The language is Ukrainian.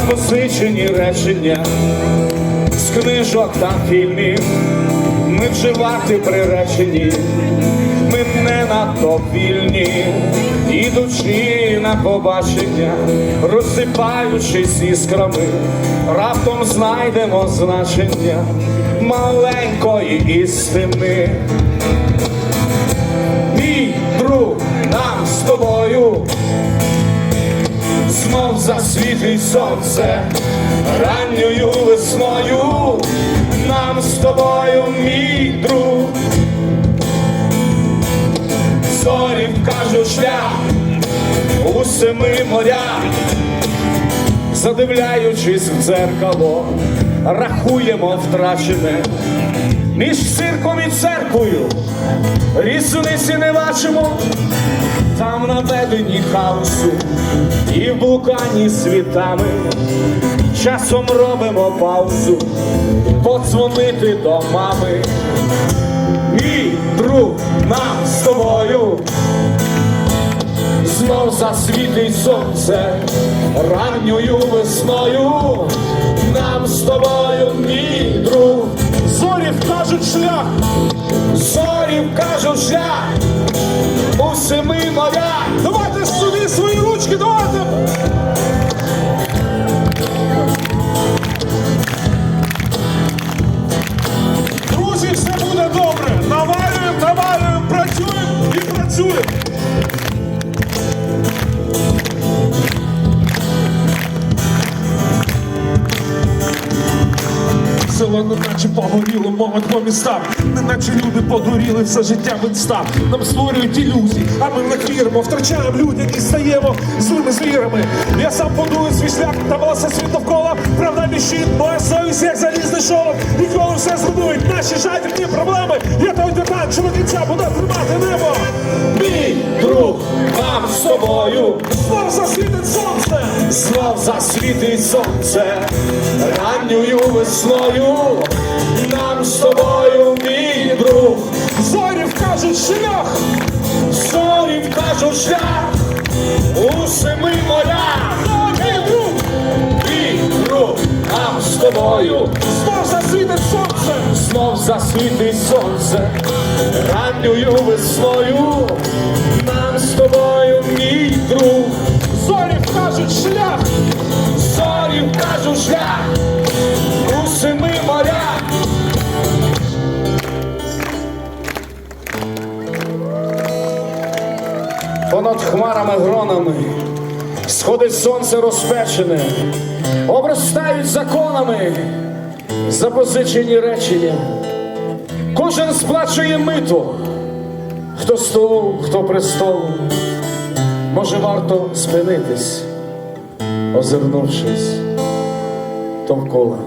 запозичені речення з книжок та фільмів. Ми вживати приречені, ми не надто вільні, ідучи на побачення, розсипаючись іскрами, раптом знайдемо значення маленької істини. Мій друг, нам з тобою знов засвітить сонце. Ранньою весною, нам з тобою, мій друг, зорі вкажуть шлях у семи морях, задивляючись в дзеркало, рахуємо втрачене. Між цирком і церквою, різниці не бачимо. Там наведені хаосу і в блуканні світами. Часом робимо паузу, подзвонити до мами. Мій друг нам з тобою. Знов засвітить сонце ранньою весною. Нам з тобою, мій друг, Зорі вкажуть шлях, зорі вкажуть шлях у семи морях. que doğdum. Село неначе погоріло, молодь по містах, неначе люди подуріли все життя в. Нам створюють ілюзії, а ми них віримо, втрачаємо людях і стаємо злими звірами. Я сам будую свій шлях, та волоса світ довкола, правда щит, моя совість, як залізний шолом. Ніколи все зруйнують наші жадібні проблеми. Я той титан, що до кінця буде тримати небо. Мій друг, нам з тобою. Знов засвітить сонце. Знов засвітить сонце ранньою весною. Нам з тобою, мій друг, Зорі вкажуть шлях. зорі вкажуть шлях у семи морях. Мій друг, Мій друг, нам з тобою. знов засвітить сонце. Знов засвітить сонце ранньою весною. Нам з тобою, мій друг, Понад хмарами гронами сходить сонце розпечене, обростають законами запозичені речення. Кожен сплачує мито, хто столу, хто престолу. Може, варто спинитись, озирнувшись довкола.